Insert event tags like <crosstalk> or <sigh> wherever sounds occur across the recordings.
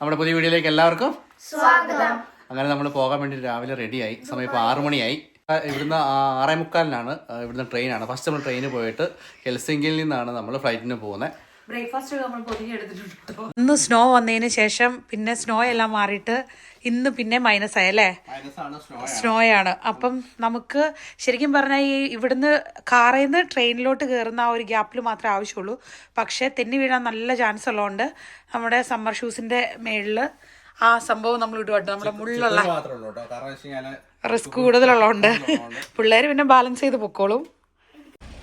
നമ്മുടെ പുതിയ വീഡിയോയിലേക്ക് എല്ലാവർക്കും സ്വാഗതം. അങ്ങനെ നമ്മൾ പോകാൻ വേണ്ടി രാവിലെ റെഡിയായി. സമയം ഇപ്പോൾ ആറു മണിയായി. ഇവിടുന്ന് ആ- ആറേ മുക്കാലിനാണ് ഇവിടുന്ന് ട്രെയിനാണ്. ഫസ്റ്റ് നമ്മൾ ട്രെയിനിൽ പോയിട്ട് ഹെൽസിംഗിൽ നിന്നാണ് നമ്മൾ ഫ്ലൈറ്റിന് പോകുന്നത് ബ്രേക്ക്ഫാസ്റ്റ് നമ്മൾ പൊതിഞ്ഞെടുത്തിട്ടുണ്ട്. ഇന്ന് സ്നോ വന്നതിന് ശേഷം പിന്നെ സ്നോ എല്ലാം മാറിയിട്ട് ഇന്ന് പിന്നെ മൈനസ് ആയി അല്ലേ സ്നോയാണ്. അപ്പം നമുക്ക് ശരിക്കും പറഞ്ഞാൽ ഈ ഇവിടുന്ന് കാറിൽ നിന്ന് ട്രെയിനിലോട്ട് കയറുന്ന ആ ഒരു ഗ്യാപ്പിൽ മാത്രമേ ആവശ്യമുള്ളൂ. പക്ഷേ തെന്നി വീഴാൻ നല്ല ചാൻസ് ഉള്ളതുകൊണ്ട് നമ്മുടെ സമ്മർ ഷൂസിന്റെ മേളിൽ ആ സംഭവം നമ്മൾ ഇടുവാട്ടോ. നമ്മുടെ മുള്ളുള്ള റിസ്ക് കൂടുതലുള്ളതുകൊണ്ട് പിള്ളേർ പിന്നെ ബാലൻസ് ചെയ്ത് പൊക്കോളും.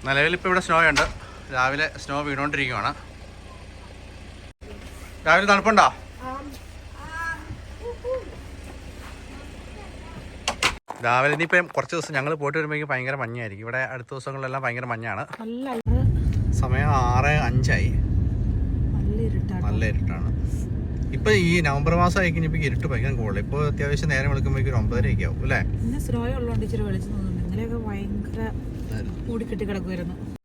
നിലവിൽ ഇപ്പോൾ ഇവിടെ സ്നോ ഉണ്ട്. രാവിലെ സ്നോ വീണുകൊണ്ടിരിക്കുകയാണ് രാവിലെ തണുപ്പുണ്ടോ? രാവിലെ ഇനിയിപ്പം കുറച്ച് ദിവസം ഞങ്ങൾ പോയിട്ട് വരുമ്പോഴേക്കും ഭയങ്കര മഞ്ഞായിരിക്കും. ഇവിടെ അടുത്ത ദിവസങ്ങളിലെല്ലാം ഭയങ്കര മഞ്ഞാണ്. സമയം ആറ് അഞ്ചായി. നല്ല ഇരുട്ടാണ്. ഇപ്പൊ ഈ നവംബർ മാസം ആയി ഇപ്പൊ ഇരുട്ട് ഭയങ്കര കൂടുതൽ. ഇപ്പൊ അത്യാവശ്യം നേരം വിളിക്കുമ്പോഴേക്കും ഒരു ഒമ്പതരയൊക്കെ ആവും അല്ലേ?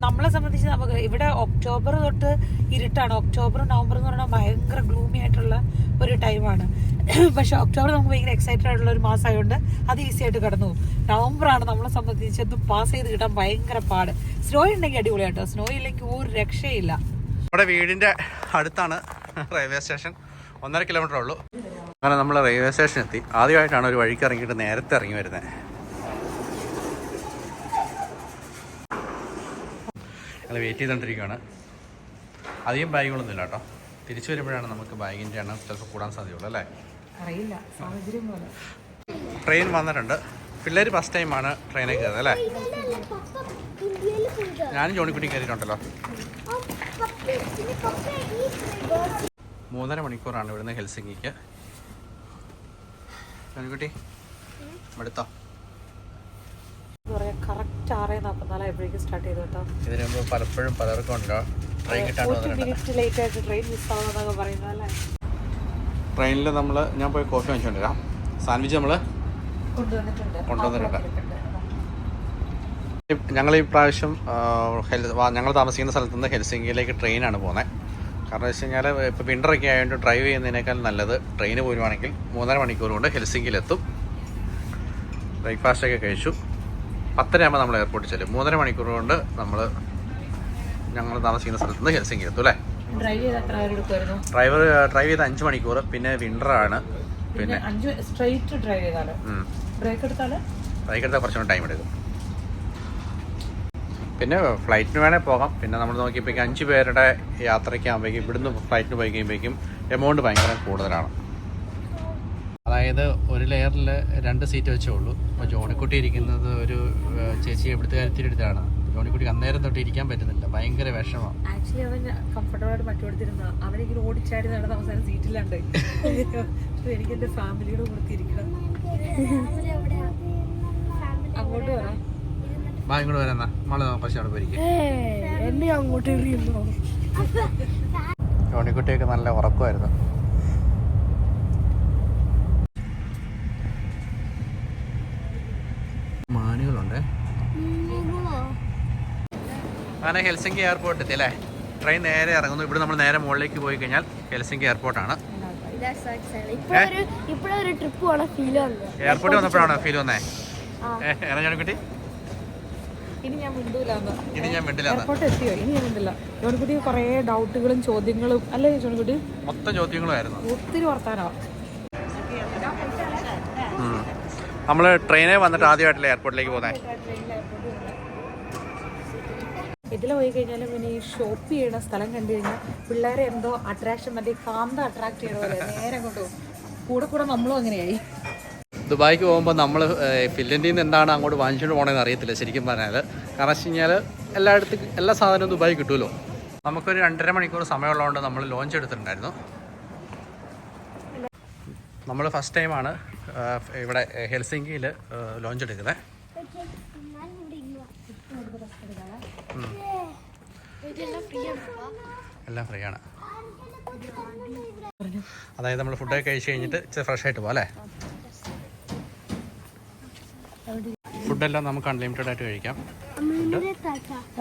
നമ്മളെ സംബന്ധിച്ച് നമുക്ക് ഇവിടെ ഒക്ടോബർ തൊട്ട് ഇരുട്ടാണ്. ഒക്ടോബർ നവംബർ എന്ന് പറഞ്ഞാൽ ഭയങ്കര ഗ്ലൂമി ആയിട്ടുള്ള ഒരു ടൈമാണ്. പക്ഷെ ഒക്ടോബർ നമുക്ക് ഭയങ്കര എക്സൈറ്റഡ് ആയിട്ടുള്ള ഒരു മാസമായതുകൊണ്ട് അത് ഈസി ആയിട്ട് കടന്നു നവംബർ ആണ് നമ്മളെ സംബന്ധിച്ച് അത് പാസ് ചെയ്ത് കിട്ടാൻ ഭയങ്കര പാട്. സ്നോ ഉണ്ടെങ്കിൽ അടിപൊളിയാട്ടോ. സ്നോ ഇല്ലെങ്കിൽ ഒരു രക്ഷയില്ല. നമ്മുടെ വീടിന്റെ അടുത്താണ് റെയിൽവേ സ്റ്റേഷൻ ഒന്നര കിലോമീറ്റർ ഉള്ളൂ. അങ്ങനെ നമ്മൾ റെയിൽവേ സ്റ്റേഷൻ എത്തി. ആദ്യമായിട്ടാണ് ഒരു വഴിക്ക് ഇറങ്ങിയിട്ട് നേരത്തെ ഇറങ്ങി വരുന്നത്. ഞങ്ങൾ വെയിറ്റ് ചെയ്തുകൊണ്ടിരിക്കുകയാണ് അധികം ബാഗുകളൊന്നുമില്ല കേട്ടോ തിരിച്ചു വരുമ്പോഴാണ് നമുക്ക് ബാഗിന്റെ എണ്ണം ചിലപ്പോൾ കൂടാൻ സാധ്യതയുള്ളൂ അല്ലേ? അറിയില്ല. സാഹചര്യം പോലെ. ട്രെയിൻ വന്നിട്ടുണ്ട്. പിള്ളേർ ഫസ്റ്റ് ടൈമാണ് ട്രെയിനിൽ കയറുന്നത് അല്ലേ? ഞാനും ജോണിക്കുട്ടി കയറിയിട്ടുണ്ടല്ലോ. മൂന്നര മണിക്കൂറാണ് ഇവിടുന്ന് ഹെൽസിംഗിക്ക്. ജോണിക്കുട്ടി എടുത്തോ? കറക്റ്റ് ആറേ നാൽപ്പത്തിനാലായപ്പോഴേക്കും സ്റ്റാർട്ട് ചെയ്തു കേട്ടോ. ഇതിനു മുമ്പ് പലപ്പോഴും പലർക്കും ഉണ്ടോ? ട്രെയിൻ കിട്ടാൻ ലേറ്റ് ആയിട്ട് ട്രെയിൻ മിസ്സാവുന്നതൊക്കെ പറയുന്നത് അല്ലേ? ട്രെയിനിൽ നമ്മൾ ഞാൻ പോയി കോഫി വാങ്ങിച്ചുകൊണ്ടിരാം സാൻഡ്വിച്ച് നമ്മൾ കൊണ്ടുവന്നിട്ടുണ്ട്. ഞങ്ങൾ ഈ പ്രാവശ്യം ഞങ്ങൾ താമസിക്കുന്ന സ്ഥലത്ത് നിന്ന് ഹെൽസിംഗിയിലേക്ക് ട്രെയിനാണ് പോകുന്നത് കാരണം വെച്ച് കഴിഞ്ഞാൽ ഇപ്പോൾ വിന്ററൊക്കെ ആയതുകൊണ്ട് ഡ്രൈവ് ചെയ്യുന്നതിനേക്കാൾ നല്ലത് ട്രെയിന് പോരുവാണെങ്കിൽ മൂന്നര മണിക്കൂർ കൊണ്ട് ഹെൽസിംഗിയിലെത്തും ബ്രേക്ക്ഫാസ്റ്റൊക്കെ കഴിച്ചു. പത്തരയാകുമ്പോൾ നമ്മൾ എയർപോർട്ടിൽ ചെല്ലും. മൂന്നര മണിക്കൂർ കൊണ്ട് നമ്മൾ ഞങ്ങൾ താമസിക്കുന്ന സ്ഥലത്ത് നിന്ന് ഹെൽസിംഗിലെത്തും അല്ലേ? ഡ്രൈവർ ഡ്രൈവ് ചെയ്ത് അഞ്ച് മണിക്കൂർ പിന്നെ വിന്റർ ആണ്. പിന്നെ അഞ്ച് സ്ട്രെയിറ്റ് ഡ്രൈവ് ചെയ്താൽ. ബ്രേക്ക് എടുത്താൽ? എടുത്താൽ കുറച്ചുകൂടെ ടൈം എടുക്കും. പിന്നെ ഫ്ലൈറ്റിന് വേണേൽ പോകാം. പിന്നെ നമ്മൾ നോക്കിയപ്പോഴേക്കും അഞ്ച് പേരുടെ യാത്രയ്ക്കാകുമ്പോഴേക്കും ഇവിടുന്ന് ഫ്ലൈറ്റിന് പോയി കഴിയുമ്പോഴേക്കും എമൗണ്ട് ഭയങ്കര കൂടുതലാണ്. അതായത് ഒരു ലെയറിൽ രണ്ട് സീറ്റ് വെച്ചേ ഉള്ളൂ. അപ്പോൾ ജോണിക്കുട്ടി ഇരിക്കുന്നത് ഒരു ചേച്ചി എവിടുത്തെ കാര്യത്തിൽ എടുത്താണ് ജോണിക്കുട്ടി അന്നേരം തൊട്ട് ഇരിക്കാൻ പറ്റുന്നില്ല. ഭയങ്കര വിഷമം. ആക്ച്വലി അവൻ കംഫർട്ടബിൾ ആയിട്ട് മറ്റു കൊടുത്തിരുന്ന അവനെങ്കിലും ഓടിച്ചാടി നടന്ന അവസാനം സീറ്റിലുണ്ട്. എനിക്ക് എന്റെ ഫാമിലിയോട് കൊടുത്തിരിക്കണം അങ്ങോട്ട് വരാം. ഇങ്ങോട്ട് വരാന്നാ നമ്മൾ പക്ഷേ അവിടെ പോയിരിക്കും എന്നെ അങ്ങോട്ട് എറിയുന്നു ജോണിക്കുട്ടിയൊക്കെ നല്ല ഉറക്കമായിരുന്നു. അങ്ങനെ ഹെൽസിംഗി എയർപോർട്ട് എത്തി അല്ലേ? ട്രെയിൻ നേരെ ഇറങ്ങുന്നു. ഇവിടെ നമ്മൾ നേരെ മുകളിലേക്ക് പോയി കഴിഞ്ഞാൽ ഹെൽസിംഗി എയർപോർട്ടാണ് എയർപോർട്ടിൽ വന്നപ്പോഴാണോ ഫീൽ വന്നേ? ഏതാ കുട്ടി? ഇനി ഞാൻ മിണ്ടില്ലാന്ന് എയർപോർട്ട് എത്തിയോ? ഇനി ഞാൻ മിണ്ടില്ല ജോൺകുട്ടി കുറേ ഡൗട്ടുകളും ചോദ്യങ്ങളും അല്ലേ ജോൺകുട്ടി മൊത്തം ചോദ്യങ്ങളുമായിരുന്നു ഒത്തിരി വർത്താനോ നമ്മൾ ട്രെയിനിൽ വന്നിട്ട് ആദ്യമായിട്ടല്ലേ എയർപോർട്ടിലേക്ക് പോകുന്നത് ഇതിൽ പോയി കഴിഞ്ഞാലും പിന്നെ ഈ ഷോപ്പ് ചെയ്യണ സ്ഥലം കണ്ടു കഴിഞ്ഞാൽ പിള്ളേരെ എന്തോ അട്രാക്ഷൻ മറ്റേ കാന്ത അട്രാക്ട് ചെയ്യണ പോലെ നേരെ കൊണ്ടുപോകും കൂടെ കൂടെ നമ്മളും അങ്ങനെയായി. ദുബായിക്ക് പോകുമ്പോൾ നമ്മൾ ഫിൻലൻഡിൽ നിന്ന് എന്താണ് അങ്ങോട്ട് വാങ്ങിച്ചുകൊണ്ട് പോകണമെന്ന് അറിയത്തില്ല ശരിക്കും പറഞ്ഞാൽ കാരണം വെച്ച് കഴിഞ്ഞാൽ എല്ലായിടത്തും എല്ലാ സാധനവും ദുബായി കിട്ടുമല്ലോ. നമുക്കൊരു രണ്ടര മണിക്കൂർ സമയമുള്ളതുകൊണ്ട് നമ്മൾ ലോഞ്ച് എടുത്തിട്ടുണ്ടായിരുന്നു. നമ്മൾ ഫസ്റ്റ് ടൈമാണ് ഇവിടെ ഹെൽസിംഗിയിൽ ലോഞ്ച് എടുക്കുന്നത്. എല്ലാം ഫ്രീ ആണ് അതായത് നമ്മൾ ഫുഡൊക്കെ കഴിച്ച് കഴിഞ്ഞിട്ട് ഇച്ചിരി ഫ്രഷ് ആയിട്ട് പോകാം അല്ലേ? ഫുഡെല്ലാം നമുക്ക് അൺലിമിറ്റഡ് ആയിട്ട് കഴിക്കാം.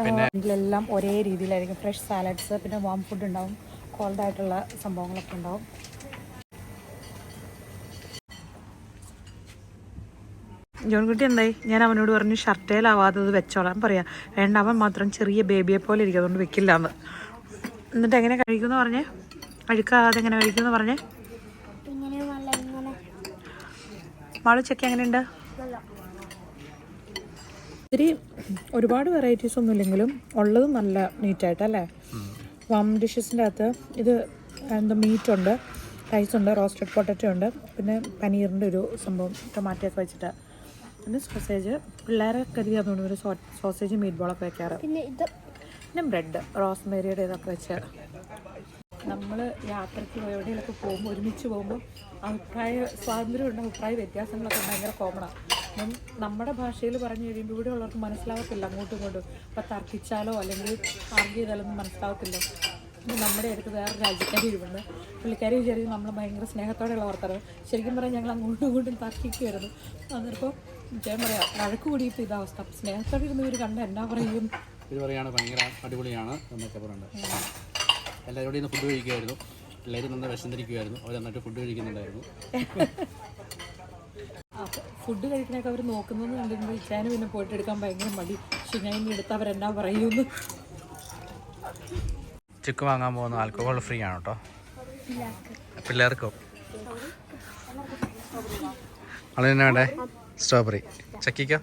പിന്നെ എല്ലാം ഒരേ രീതിയിലായിരിക്കും. ഫ്രഷ് സാലഡ്സ് പിന്നെ വാം ഫുഡ് ഉണ്ടാവും. കോൾഡ് ആയിട്ടുള്ള സംഭവങ്ങളൊക്കെ ഉണ്ടാവും. ജോൺകുട്ടി എന്തായി? ഞാൻ അവനോട് പറഞ്ഞു ഷർട്ടേലാവാത്തത് വെച്ചോളാൻ പറയാം വേണ്ട അവൻ മാത്രം ചെറിയ ബേബിയെ പോലെ ഇരിക്കും അതുകൊണ്ട് വെക്കില്ല എന്ന് എന്നിട്ട് എങ്ങനെ കഴിക്കുമെന്ന് പറഞ്ഞേ? അഴുക്കാതെ എങ്ങനെ കഴിക്കുമെന്ന് പറഞ്ഞേ? മാളു എങ്ങനെയുണ്ട്? ഇത്തിരി ഒരുപാട് വെറൈറ്റീസ് ഒന്നും ഇല്ലെങ്കിലും ഉള്ളത് നല്ല നീറ്റായിട്ട് അല്ലേ? വം ഡിഷസിന്റെ അകത്ത് ഇത് എന്താ മീറ്റ് ഉണ്ട് റൈസ് ഉണ്ട് റോസ്റ്റഡ് പൊട്ടറ്റോ ഉണ്ട് പിന്നെ പനീറിന്റെ ഒരു സംഭവം ടൊമാറ്റോ ഒക്കെ വെച്ചിട്ട്. പിന്നെ സോസേജ് പിള്ളേരെ കരുതിയാൽ തോന്നുന്നു ഒരു സോസേജ് മീറ്റ് ബോളൊക്കെ വെക്കാറ്. പിന്നെ ഇത്. പിന്നെ ബ്രെഡ് റോസ്മേരിയുടെ ഇതൊക്കെ വെച്ച്. നമ്മൾ യാത്രയ്ക്ക് എവിടെയെങ്കിലൊക്കെ പോകുമ്പോൾ ഒരുമിച്ച് പോകുമ്പോൾ അഭിപ്രായ സ്വാതന്ത്ര്യമുണ്ട് അഭിപ്രായ വ്യത്യാസങ്ങളൊക്കെ ഭയങ്കര കോമണാണ് നമ്മുടെ ഭാഷയിൽ പറഞ്ഞു കഴിയുമ്പോൾ ഇവിടെ ഉള്ളവർക്ക് മനസ്സിലാവത്തില്ല അങ്ങോട്ടും ഇങ്ങോട്ടും. ഇപ്പം തർക്കിച്ചാലോ അല്ലെങ്കിൽ ആർഗ്യ ചെയ്താലൊന്നും മനസ്സിലാവത്തില്ല. നമ്മുടെ അടുത്ത് വേറെ രാജ്യക്കാരി ഇരുപുണ്ട് പുള്ളിക്കാരി വിചാരിക്കും നമ്മൾ ഭയങ്കര സ്നേഹത്തോടെയുള്ള വർത്തനം ശരിക്കും പറഞ്ഞാൽ ഞങ്ങൾ അങ്ങോട്ടും ഇങ്ങോട്ടും തർക്കിക്കുമായിരുന്നു അന്നേരപ്പോൾ ഞാൻ പറയാം വഴക്ക് കൂടിയപ്പോൾ ഇതവസ്ഥ സ്നേഹത്തോടെ ഇരുന്നവർ കണ്ട എന്നാ പറയും? ഇത് പറയാണ് ഭയങ്കര അടിപൊളിയാണ് എന്നൊക്കെ പറയുന്നത് എല്ലാവരും ഇന്ന് ഫുഡ് കഴിക്കുമായിരുന്നു എല്ലാവരും നന്നായി വിശന്നിരിക്കുമായിരുന്നു അവർ നന്നായിട്ട് ഫുഡ് കഴിക്കുന്നുണ്ടായിരുന്നു. ഫുഡ് കഴിക്കണൊക്കെ അവർ നോക്കുന്നതെന്ന് കണ്ടിരുന്നു ഇച്ചാന് പിന്നെ പോയിട്ട് എടുക്കാൻ ഭയങ്കര മടി. പക്ഷെ ഞാൻ ഇനി എടുത്ത് അവരെന്നാ പറയുമെന്ന് ചിക്ക് വാങ്ങാൻ പോകുന്ന ആൽക്കഹോൾ ഫ്രീ ആണ് കേട്ടോ. പിള്ളേർക്കും. തന്നെ വേണ്ടേ? സ്ട്രോബെറി ചക്കിക്ക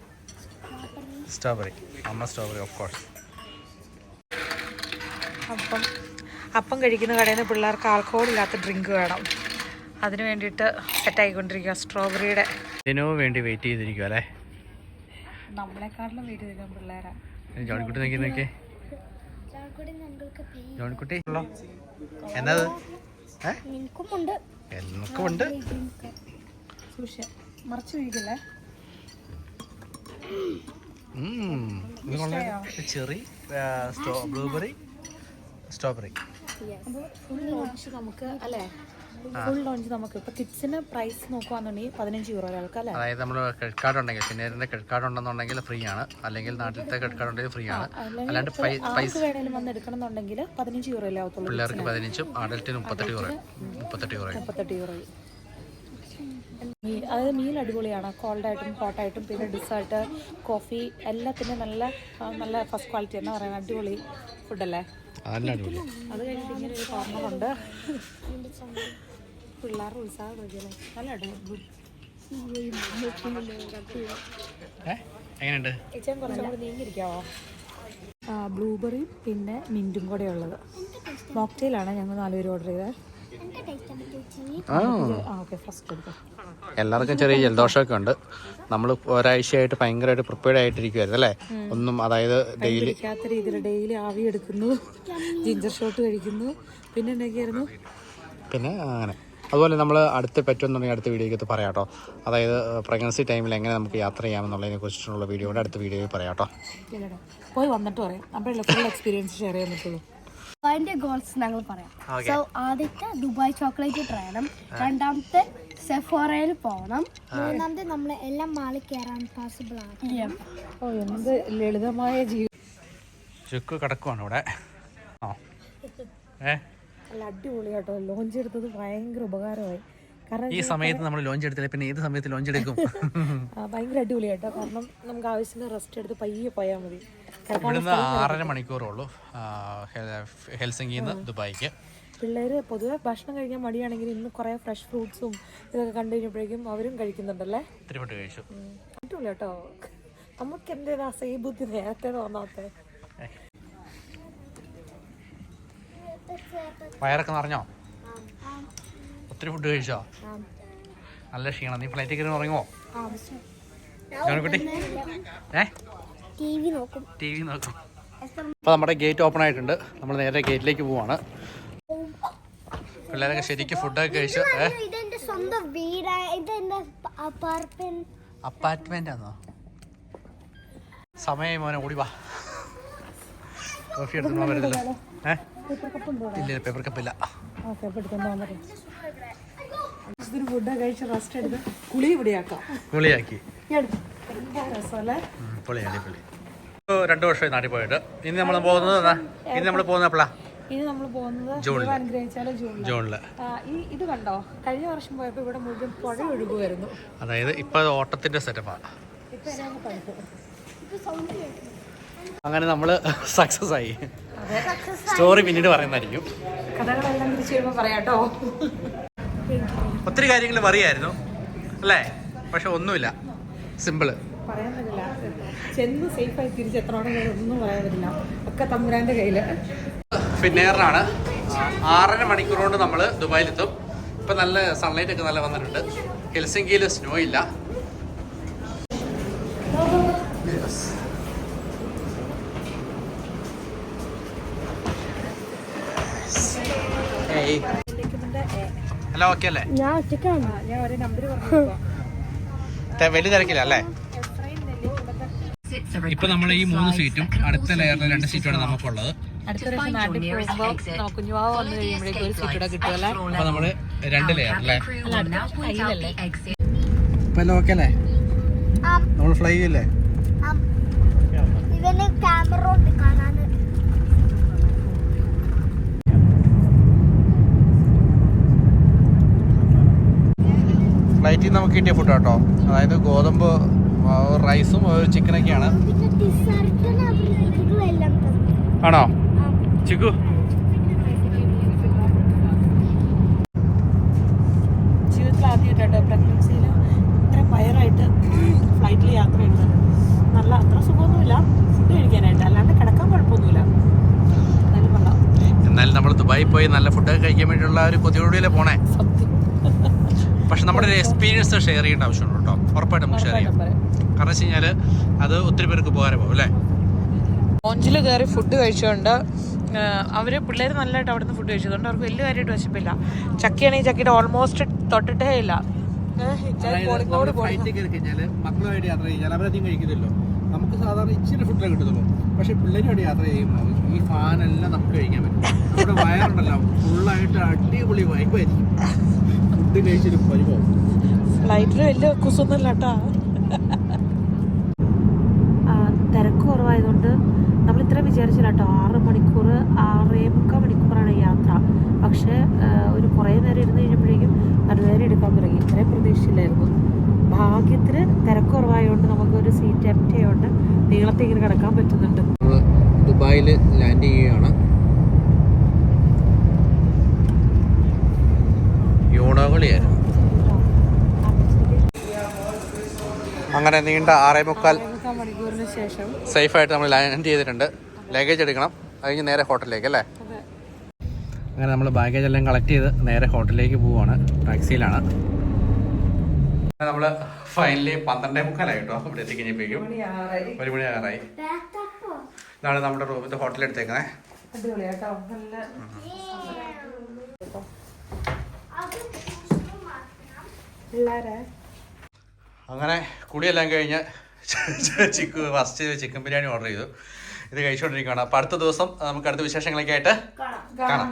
സ്ട്രോബെറി അമ്മ സ്ട്രോബെറി ഓഫ് കോഴ്സ് അപ്പം. അപ്പം കഴിക്കുന്ന കടയിൽ നിന്ന് പിള്ളേർക്ക് ആൽക്കഹോൾ ഇല്ലാത്ത ഡ്രിങ്ക് വേണം. അതിന് വേണ്ടിയിട്ട് സെറ്റായിക്കൊണ്ടിരിക്കുക സ്ട്രോബെറിയുടെ ഇതിനോ വേണ്ടി വെയിറ്റ് ചെയ്തിരിക്കുക അല്ലേ? നമ്മളെക്കാട്ടിലും വെയിറ്റ് ചെയ്തിരിക്കാം പിള്ളേരാ. ജോണിക്കുട്ടി നോക്കി നോക്കി ചാലക്കുടി ഞങ്ങൾക്ക് ജോണിക്കുട്ടി എന്നത്? ഉണ്ട് സൂക്ഷിച്ച് മറച്ചു വീഴിക്കില്ലേ ചെറി ബ്ലൂബെറി സ്ട്രോബെറി. അപ്പോൾ ഫുൾ ലോഞ്ച് നമുക്ക് അല്ലേ? ഫുൾ ലോഞ്ച് നമുക്ക്. ഇപ്പോൾ കിഡ്സിന് പ്രൈസ് നോക്കുവാന്നുണ്ടെങ്കിൽ പതിനഞ്ച് യൂറോ ഒരാൾക്ക് അല്ലേ? അതായത് നമ്മൾ ക്രെഡിറ്റ് കാർഡ് ഉണ്ടെങ്കിൽ പിന്നേരിന്റെ ക്രെഡിറ്റ് കാർഡ് ഉണ്ടെന്നുണ്ടെങ്കിൽ ഫ്രീ ആണ്. അല്ലെങ്കിൽ നാട്ടിലത്തെ ക്രെഡിറ്റ് കാർഡ് ഉണ്ടെങ്കിൽ ഫ്രീ ആണ്. അല്ലാണ്ട് പൈസ വേണേലും വന്ന് എടുക്കണം എന്നുണ്ടെങ്കിൽ പതിനഞ്ച് യൂറോ അല്ലേ ആവത്തുള്ളൂ പിള്ളേർക്ക് പതിനഞ്ചും അഡൽറ്റിന് മുപ്പത്തെട്ട് യൂറോ മുപ്പത്തെട്ട് യൂറോ മുപ്പത്തെട്ട് യൂറോ അതായത് മീൽ അടിപൊളിയാണ്. കോൾഡായിട്ടും ഹോട്ടായിട്ടും പിന്നെ ഡിസേർട്ട് കോഫി എല്ലാത്തിനും നല്ല നല്ല ഫസ്റ്റ് ക്വാളിറ്റി എന്ന് പറയുന്നത്. അടിപൊളി ഫുഡല്ലേ അത് കഴിഞ്ഞിട്ട് ഇങ്ങനെ ഒരു കോർണറുണ്ട് പിള്ളേരുടെ ഉത്സാഹം നല്ല അടിപൊളി. ഏ? എങ്ങനെയുണ്ട്? ചേച്ചൻ കുറച്ചും കൂടി നീങ്ങിയിരിക്കാവോ? ബ്ലൂബെറിയും പിന്നെ മിന്റും കൂടെ ഉള്ളത്. മോക്ടെയിലാണ് ഞങ്ങൾ നാലുപേരും ഓർഡർ ചെയ്തത്? എല്ലാവർക്കും ചെറിയ ജലദോഷമൊക്കെ ഉണ്ട്. നമ്മൾ ഒരാഴ്ചയായിട്ട് ഭയങ്കരമായിട്ട് പ്രിപ്പയർഡ് ആയിട്ടിരിക്കുവായിരുന്നു അല്ലേ? ഒന്നും അതായത് ഡെയിലി രീതിയിൽ ഡെയിലി ആവി എടുക്കുന്നു. ജിഞ്ചർ ഷോട്ട് കഴിക്കുന്നു. പിന്നെ എന്തൊക്കെയായിരുന്നു? പിന്നെ അങ്ങനെ. അതുപോലെ നമ്മൾ അടുത്ത് പറ്റുമെന്നുണ്ടെങ്കിൽ അടുത്ത വീഡിയോയ്ക്ക് പറയാം കേട്ടോ. അതായത് പ്രഗ്നൻസി ടൈമിൽ എങ്ങനെ നമുക്ക് യാത്ര ചെയ്യാമെന്നുള്ളതിനെ കുറിച്ചിട്ടുള്ള വീഡിയോ അടുത്ത വീഡിയോയിൽ പറയാം കേട്ടോ. പോയി വന്നിട്ട് പറയാം. അപ്പോഴല്ലേ ഫുൾ എക്സ്പീരിയൻസ് ഷെയർ ചെയ്യാൻ പറ്റുള്ളൂ. ദുബായിന്റെ ഗോൾസ് ഞങ്ങൾ പറയാം. സോ ആദ്യത്തെ ദുബായ് ചോക്ലേറ്റ് ട്രൈ ചെയ്യണം രണ്ടാമത്തെ സെഫോറയിൽ പോകണം. മൂന്നാമത്തെ നമ്മൾ എല്ലാം മാളിൽ കയറാൻ പോസിബിൾ ആണ്. ഓ എന്ത് ലളിതമായ ജീവിതം. ചുക്ക് കിടക്കുവാണ് ഇവിടെ. ആ. ഏ നല്ല അടിപൊളിയാട്ടോ ലോഞ്ച് എടുത്തത് ഭയങ്കര ഉപകാരമായി. ഈ സമയത്ത് നമ്മൾ ലോഞ്ച് എടുത്തില്ല പിന്നെ ഏത് സമയത്ത് ലോഞ്ച് എടുക്കും? ഭയങ്കര അടിപൊളിയാട്ടോ കാരണം നമുക്ക് ആവശ്യത്തിന് റെസ്റ്റ് എടുത്ത് പയ്യെ പോയാൽ മതി. ഇവിടുന്ന് ആറര മണിക്കൂറുള്ളൂ ആ, നിന്ന് ദുബായിക്ക്. പിള്ളേർ പൊതുവെ ഭക്ഷണം കഴിക്കാൻ മടിയാണെങ്കിൽ ഇന്ന് കുറേ ഫ്രഷ് ഫ്രൂട്ട്സും ഇതൊക്കെ കണ്ടു കഴിഞ്ഞപ്പോഴേക്കും അവരും കഴിക്കുന്നുണ്ടല്ലേ? കഴിച്ചു. ഉം. കേട്ടോ. നമുക്ക് എന്തേലും അസഹ്യ ബുദ്ധി നേരത്തെ തോന്നാത്തെ? വയറൊക്കെ നിറഞ്ഞോ? ഒത്തിരി ഫുഡ് കഴിച്ചോ? നല്ല ക്ഷീണം. നീ ഫ്ലൈറ്റ് കയറി ഉറങ്ങുമോ ജോണിക്കുട്ടി. ഏ? ടി വി നോക്കും. അപ്പോൾ നമ്മുടെ ഗേറ്റ് ഓപ്പൺ ആയിട്ടുണ്ട്. നമ്മൾ നേരെ ഗേറ്റിലേക്ക് പോവാണ്. പിള്ളേരൊക്കെ ശരിക്കും ഫുഡൊക്കെ കഴിച്ചു. അപ്പാർട്ട്മെന്റ് ആണോ സമയം മോനെ ഓടി വാ. കോഫി എടുത്തോളാം വരുന്നില്ല ഏ? ഇല്ല പേപ്പർ കപ്പില്ല ഓക്കെ അപ്പോൾ എടുത്തോണ്ട് വന്നിട്ട് ഇതിന് ഫുഡ് കഴിച്ച് റെസ്റ്റ് എടുത്ത് കുളി ഇവിടെയാക്കാം. പുളി അടിപൊളി. രണ്ട് വർഷമായി നാട്ടിൽ പോയിട്ട്. ഇനി നമ്മൾ പോകുന്നത്? ഇനി നമ്മൾ എപ്പോഴാ ഇനി നമ്മൾ പോകുന്നത് അനുഗ്രഹിച്ചാലും ഈ ഇത് കണ്ടോ? കഴിഞ്ഞ വർഷം പോയപ്പോൾ ഇവിടെ മുഴുവൻ പുഴ ഒഴുകുമായിരുന്നു അതായത് ഇപ്പൊ ഓട്ടത്തിന്റെ സെറ്റപ്പാണ് അങ്ങനെ നമ്മൾ സക്സസ് ആയി. സ്റ്റോറി പിന്നീട് പറയുന്നതായിരിക്കും. കഥകളെല്ലാം തിരിച്ചു വരുമ്പോൾ പറയാട്ടോ. ഒത്തിരി കാര്യങ്ങൾ പറയായിരുന്നു അല്ലേ? പക്ഷെ ഒന്നുമില്ല. സിമ്പിൾ പറയാൻ പറ്റില്ല. ചെന്ന് സേഫായി തിരിച്ചെത്തണോടെ ഒന്നും പറയാൻ പറ്റില്ല. ഒക്കെ തമ്പുരാന്റെ കയ്യിൽ. ഫിന്നേറിനാണ് ആറര മണിക്കൂർ കൊണ്ട് നമ്മൾ ദുബായിലെത്തും. ഇപ്പം നല്ല സൺലൈറ്റ് ഒക്കെ നല്ല വന്നിട്ടുണ്ട്. ഹെൽസിംഗിയിൽ സ്നോ ഇല്ല. ഹലോ ഓക്കെ അല്ലേ? ഞാൻ ഒറ്റക്കാണ് ഞാൻ ഒരു നമ്പർ പറഞ്ഞു വലിയ തിരക്കില്ല അല്ലേ? ഇപ്പൊ നമ്മൾ ഈ മൂന്ന് സീറ്റും അടുത്ത ലെയറിലെ രണ്ട് സീറ്റുമാണ് നമുക്കുള്ളത്. അപ്പൊ നമ്മൾ രണ്ട് ലെയർ അല്ലേ? ഇപ്പൊ എല്ലാം ഓക്കെ അല്ലേ? നമ്മൾ ഫ്ലൈ ചെയ്യില്ലേ? ഫ്ലൈറ്റിൽ നമുക്ക് കിട്ടിയ ഫുഡ് കേട്ടോ അതായത് ഗോതമ്പ് റൈസും ചിക്കനൊക്കെയാണ് ആണോ? ചിക്കു? ജീവിതത്തിൽ ആദ്യമായിട്ടോ പ്രഗ്നൻസിയിൽ ഇത്ര പയറായിട്ട് ഫ്ലൈറ്റിൽ യാത്രയുണ്ട് നല്ല അത്ര സുഖമൊന്നുമില്ല. ഫുഡ് കഴിക്കാനായിട്ട്. അല്ലാണ്ട് കിടക്കാൻ കുഴപ്പമൊന്നുമില്ല. എന്നാലും നമ്മൾ ദുബായി പോയി നല്ല ഫുഡൊക്കെ കഴിക്കാൻ വേണ്ടിയുള്ള ഒരു കൊതിയോടിയല്ലേ പോണേ? പക്ഷെ നമ്മുടെ ഒരു എക്സ്പീരിയൻസ് ഷെയർ ചെയ്യേണ്ട ആവശ്യമുണ്ട് കേട്ടോ. ഉറപ്പായിട്ട് നമുക്ക് ഷെയർ ചെയ്യാം. കാരണം വെച്ച് കഴിഞ്ഞാൽ അത് ഒത്തിരി പേർക്ക് ഉപകാരമാവും അല്ലേ? ലോഞ്ചിൽ കയറി ഫുഡ് കഴിച്ചുകൊണ്ട് അവർ പിള്ളേർ നല്ലതായിട്ട് അവിടുന്ന് ഫുഡ് കഴിച്ചതുകൊണ്ട് അവർക്ക് വലിയ കാര്യമായിട്ട് വിശപ്പില്ല. ചക്കയാണെങ്കിൽ ചക്കയുടെ ഓൾമോസ്റ്റ് തൊട്ടിട്ടേ ഇല്ല. മക്കളുമായിട്ട് യാത്ര കഴിഞ്ഞാൽ അവരധികം കഴിക്കുന്നില്ലോ നമുക്ക് സാധാരണ ഇച്ചിരി ഫുഡേ കിട്ടുന്നുള്ളൂ പക്ഷെ പിള്ളേരുമായിട്ട് യാത്ര ചെയ്യുമ്പോൾ ഈ ഫാനെല്ലാം നമുക്ക് കഴിക്കാൻ പറ്റും. നമ്മുടെ വയറുണ്ടല്ലോ ഫുള്ളായിട്ട് അടിപൊളി വൈബായിരിക്കും ഫ്ലൈറ്റിൽ വലിയ കുസൊന്നുമില്ല കേട്ടോ. തിരക്ക് കുറവായതുകൊണ്ട് നമ്മൾ ഇത്ര വിചാരിച്ചില്ല കേട്ടോ. ആറ് മണിക്കൂർ ആറേ മുക്കാൽ മണിക്കൂറാണ് യാത്ര. പക്ഷേ ഒരു കുറേ നേരം ഇരുന്ന് കഴിഞ്ഞപ്പോഴേക്കും നേരം എടുക്കാൻ തുടങ്ങി. ഇത്രയും പ്രതീക്ഷിച്ചില്ലായിരുന്നു ഭാഗ്യത്തിന് തിരക്ക് കുറവായതുകൊണ്ട് നമുക്കൊരു സീറ്റ് എപ്റ്റ് ആയതുകൊണ്ട് നീളത്തേക്ക് ഇങ്ങനെ കിടക്കാൻ പറ്റുന്നുണ്ട്. ദുബായിൽ ലാൻഡ് ചെയ്യുകയാണ്. അങ്ങനെ നീണ്ട ആറേ മുക്കാൽ സേഫായിട്ട് നമ്മൾ ലാൻഡ് ചെയ്തിട്ടുണ്ട്. ലഗേജ് എടുക്കണം. അത് കഴിഞ്ഞ് നേരെ ഹോട്ടലിലേക്ക് അല്ലേ? അതെ. അങ്ങനെ നമ്മൾ ബാഗേജ് എല്ലാം കളക്ട് ചെയ്ത് നേരെ ഹോട്ടലിലേക്ക് പോവുകയാണ് ടാക്സിയിലാണ് നമ്മൾ ഫൈനലി പന്ത്രണ്ടേ മുക്കാലായി കേട്ടോ. ഇവിടെ എത്തിക്കഴിഞ്ഞപ്പോഴേക്കും. ഒരു മണി ആറായി ഇതാണ് നമ്മുടെ റൂമിൽ ഹോട്ടലിൽ എടുത്തേക്കുന്നത് അടിപൊളിയാട്ടോ. നല്ല പിള്ളേരെ അങ്ങനെ കുളിയെല്ലാം കഴിഞ്ഞ് <laughs> Chikku first chicken biryani order ചെയ്തു. ഇത് കഴിച്ചുകൊണ്ടിരിക്കുകയാണ് അപ്പോൾ അടുത്ത ദിവസം നമുക്ക് അടുത്ത വിശേഷങ്ങളൊക്കെ ആയിട്ട് കാണാം.